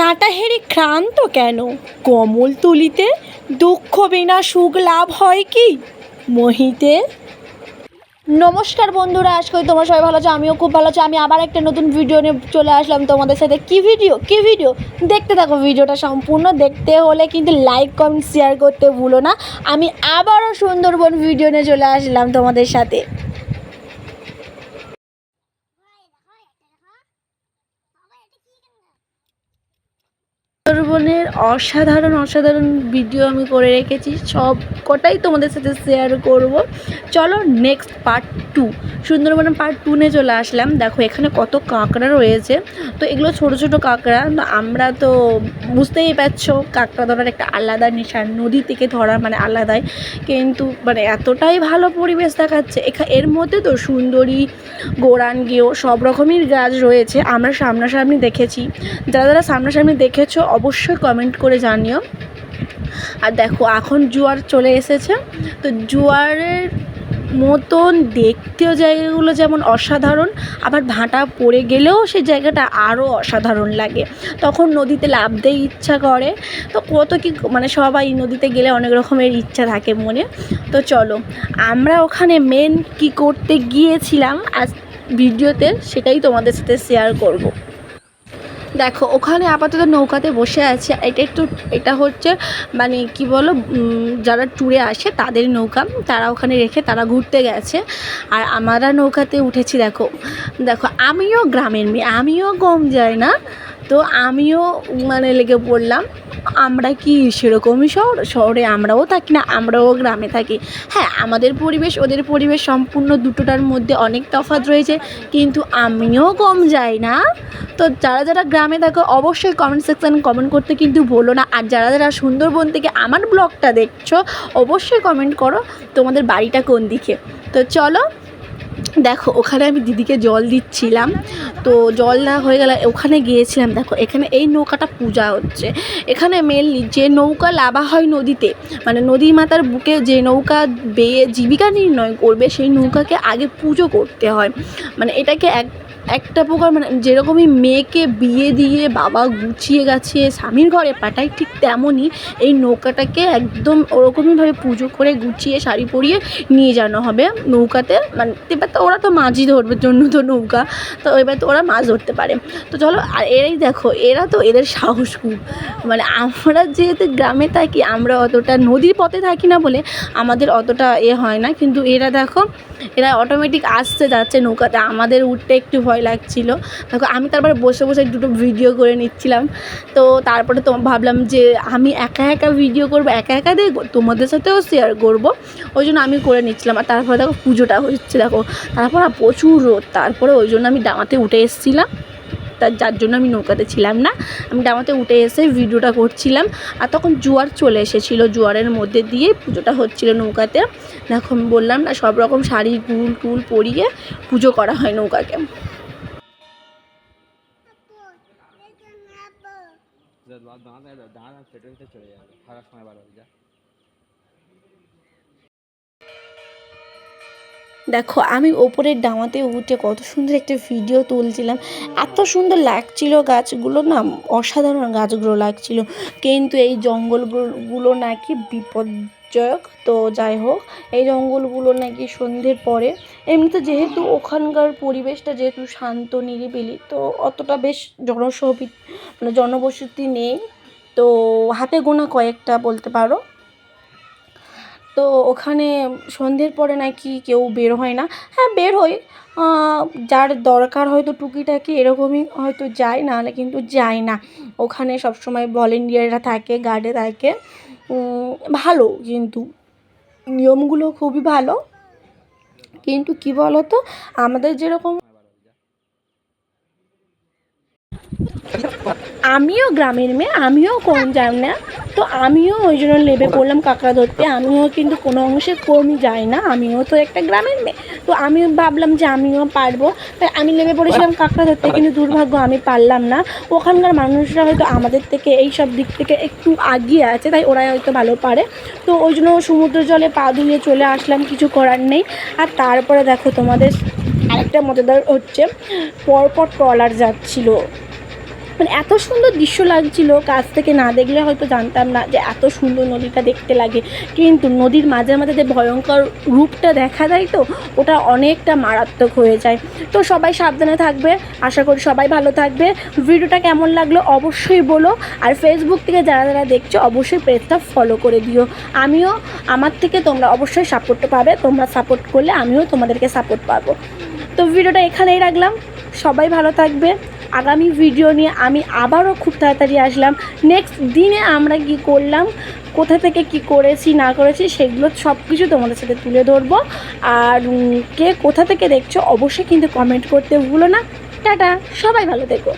কাটাহেরি ক্রান্ত কেন? কমল তুলিতে দুঃখ বিনা সুখ লাভ হয় কি? মহিতে? নমস্কার বন্ধুরা আজকে তোমার সবাই ভালো আছো, আমিও খুব ভালো আছি। আমি আবার একটা নতুন ভিডিও নিয়ে চলে আসলাম তোমাদের সাথে। কি ভিডিও কি ভিডিও দেখতে থাকো ভিডিওটা সম্পূর্ণ। দেখতে হলে কিন্তু লাইক কমেন্ট শেয়ার করতে ভুলো না। আমি আবারও সুন্দরবন ভিডিও নিয়ে চলে আসলাম তোমাদের সাথে। অসাধারণ অসাধারণ ভিডিও আমি করে রেখেছি। সব কটাই তোমাদের সাথে শেয়ার করব। চলো নেক্সট পার্ট টু সুন্দরবনের পার্ট টু নিয়ে চলে আসলাম। দেখো, এখানে কত কাঁকড়া রয়েছে। তো এগুলো ছোট ছোট কাঁকড়া। আমরা তো বুঝতেই পারছ, কাঁকড়া ধরার একটা আলাদা নেশা। নদী থেকে ধরা মানে আলাদাই। কিন্তু মানে এতটাই ভালো পরিবেশ দেখাচ্ছে। এখা, এর মধ্যে তো সুন্দরী, গোরান, গেও সব রকমের গাছ রয়েছে। আমরা সামনাসামনি দেখেছি। যারা যারা সামনাসামনি দেখেছ, অবশ্যই কমেন্ট করে জানিও। আর দেখো, এখন জোয়ার চলে এসেছে। তো জোয়ারের মতন দেখতেও জায়গাগুলো যেমন অসাধারণ, আবার ভাঁটা পড়ে গেলেও সেই জায়গাটা আরও অসাধারণ লাগে। তখন নদীতে লাভ দিয়ে ইচ্ছা করে। তো কত কি মানে সবাই নদীতে গেলে অনেক রকমের ইচ্ছা থাকে মনে। তো চলো, আমরা ওখানে মেন কি করতে গিয়েছিলাম আজ ভিডিওতে সেটাই তোমাদের সাথে শেয়ার করব। দেখো, ওখানে আপাতত নৌকাতে বসে আছে। এটা একটু, এটা হচ্ছে মানে কি বলো যারা ট্যুরে আসে তাদের নৌকা। তারা ওখানে রেখে তারা ঘুরতে গেছে। আর আমরা নৌকাতে উঠেছি, দেখো। দেখো, আমিও গ্রামের মেয়ে, আমিও কম যাই না। তো আমিও মানে লেগে পড়লাম, আমরা কি সেরকমই শহর? শহরে আমরাও থাকি না, আমরাও গ্রামে থাকি। হ্যাঁ আমাদের পরিবেশ, ওদের পরিবেশ সম্পূর্ণ দুটোটার মধ্যে অনেক তফাৎ রয়েছে, কিন্তু আমিও কম যাই না। তো যারা যারা গ্রামে থাকো, অবশ্যই কমেন্ট সেকশানে কমেন্ট করতে কিন্তু বলো না। আর যারা যারা সুন্দরবন থেকে আমার ব্লগটা দেখছ, অবশ্যই কমেন্ট করো তোমাদের বাড়িটা কোন দিকে। তো চলো দেখো, ওখানে আমি দিদিকে জল দিচ্ছিলাম। তো জল দেওয়া হয়ে গেলে ওখানে গিয়েছিলাম। দেখো, এখানে এই নৌকাটা পূজা হচ্ছে। এখানে মেনলি যে নৌকা লাভা হয় নদীতে মানে নদী মাতার বুকে যে নৌকা বেয়ে জীবিকা নির্ণয় করবে, সেই নৌকাকে আগে পুজো করতে হয়। মানে এটাকে এক একটা প্রকার মানে যেরকমই মেয়েকে বিয়ে দিয়ে বাবা গুছিয়ে গেছে, স্বামীর ঘরে পাঠায়, ঠিক তেমনই এই নৌকাটাকে একদম ওরকমইভাবে পুজো করে গুছিয়ে শাড়ি পরিয়ে নিয়ে যাওয়া হবে। নৌকাতে মানে এবার তো ওরা তো মাছই ধরবে জন্য তো নৌকা, তো এবার তো ওরা মাছ ধরতে পারে। তো চলো, আর এরাই দেখো, এরা তো এদের সাহস খুব। মানে আমরা যেহেতু গ্রামে থাকি, আমরা অতটা নদীর পথে থাকি না বলে আমাদের অতটা এ হয় না। কিন্তু এরা দেখো, এরা অটোমেটিক আসতে যাচ্ছে নৌকাতে। আমাদের উঠতে একটু ভয় লাগছিল। দেখো, আমি তারপরে বসে বসে দুটো ভিডিও করে নিচ্ছিলাম। তো তারপরে তো ভাবলাম যে আমি একা একা ভিডিও করব, একা একা দেখব? তোমাদের সাথেও শেয়ার করব। ওই জন্য আমি করে নিচ্ছিলাম। আর তারপরে দেখো, পুজোটা হচ্ছে, দেখো, তারপর প্রচুর রোদ। তারপরে ওই জন্য আমি ডাঙাতে উঠে এসেছিলাম। তার যার জন্য আমি নৌকাতে ছিলাম না। আমি ডাঙাতে উঠে এসে ভিডিওটা করছিলাম। আর তখন জোয়ার চলে এসেছিল, জোয়ারের মধ্যে দিয়ে পুজোটা হচ্ছিল নৌকাতে। দেখো, আমি বললাম না, সব রকম শাড়ি, টুল টুল পরিয়ে পুজো করা হয় নৌকাকে। দাঁড়া দাঁড়া পেটের ভিতরে চলে যাবে থাকার সময় বার হয়ে যা দেখো, আমি ওপরের ডামাতে উঠে কত সুন্দর একটা ভিডিও তুলছিলাম। এত সুন্দর লাগছিল গাছগুলো না, অসাধারণ গাছগুলো লাগছিল। কিন্তু এই জঙ্গলগুলো নাকি বিপজ্জনক তো যাই হোক, এই জঙ্গলগুলো নাকি সন্ধ্যের পরে। এমনিতে যেহেতু ওখানকার পরিবেশটা যেহেতু শান্ত, নিরিবিলি, তো অতটা বেশ জনসহবি মানে জনবসতি নেই। তো হাতে গোনা কয়েকটা বলতে পারো। তো ওখানে সন্ধ্যের পরে নাকি কেউ বের হয় না। হ্যাঁ বের হয়। যার দরকার হয়তো টুকিটাকি এরকমই হয়তো যায় নাহলে কিন্তু যায় না। ওখানে সবসময় ভলেন্টিয়াররা থাকে গার্ডে থাকে। ভালো কিন্তু নিয়মগুলো খুবই ভালো। কিন্তু কি বলো তো আমাদের যেরকম আমিও গ্রামের মেয়ে, আমিও কম যাই না, তো আমিও ওই জন্য লেবে পড়লাম কাঁকড়া ধরতে। আমিও কিন্তু কোনো অংশে কমই যাই না, আমিও তো একটা গ্রামের মেয়ে। তো আমি ভাবলাম যে আমিও পারব। তাই আমি নেমে পড়েছিলাম কাঁকড়া ধরতে কিন্তু দুর্ভাগ্য আমি পারলাম না। ওখানকার মানুষরা হয়তো আমাদের থেকে এই সব দিক থেকে একটু আগিয়ে আছে, তাই ওরাই হয়তো ভালো পারে। তো ওই জন্য সমুদ্র জলে পা ধুয়ে চলে আসলাম, কিছু করার নেই। আর তারপরে দেখো তোমাদের আরেকটা মজাদার হচ্ছে, পরপর ট্রলার যাচ্ছিল। মানে এত সুন্দর দৃশ্য লাগছিল, কাছ থেকে না দেখলে হয়তো জানতাম না যে এত সুন্দর নদীটা দেখতে লাগে। কিন্তু নদীর মাঝে মাঝে যে ভয়ঙ্কর রূপটা দেখা যায় তো, ওটা অনেকটা মারাত্মক হয়ে যায়। তো সবাই সাবধানে থাকবে, আশা করি সবাই ভালো থাকবে। ভিডিওটা কেমন লাগল অবশ্যই বলো, আর ফেসবুক থেকে যারা যারা দেখছ, অবশ্যই পেজটা ফলো করে দিও। আমিও, আমার থেকে তোমরা অবশ্যই সাপোর্ট পাবে, তোমরা সাপোর্ট করলে আমিও তোমাদেরকে সাপোর্ট পাবো। তো ভিডিওটা এখানেই রাখলাম, সবাই ভালো থাকবে। আগামী ভিডিও নিয়ে আমি আবারও খুব তাড়াতাড়ি আসলাম। নেক্সট দিনে আমরা কি করলাম, কোথা থেকে কি করেছি, না করেছি, সেগুলো সব কিছু তোমাদের সাথে তুলে ধরবো। আর কে কোথা থেকে দেখছ, অবশ্যই কিন্তু কমেন্ট করতে ভুলো না। টাটা, সবাই ভালো থেকো।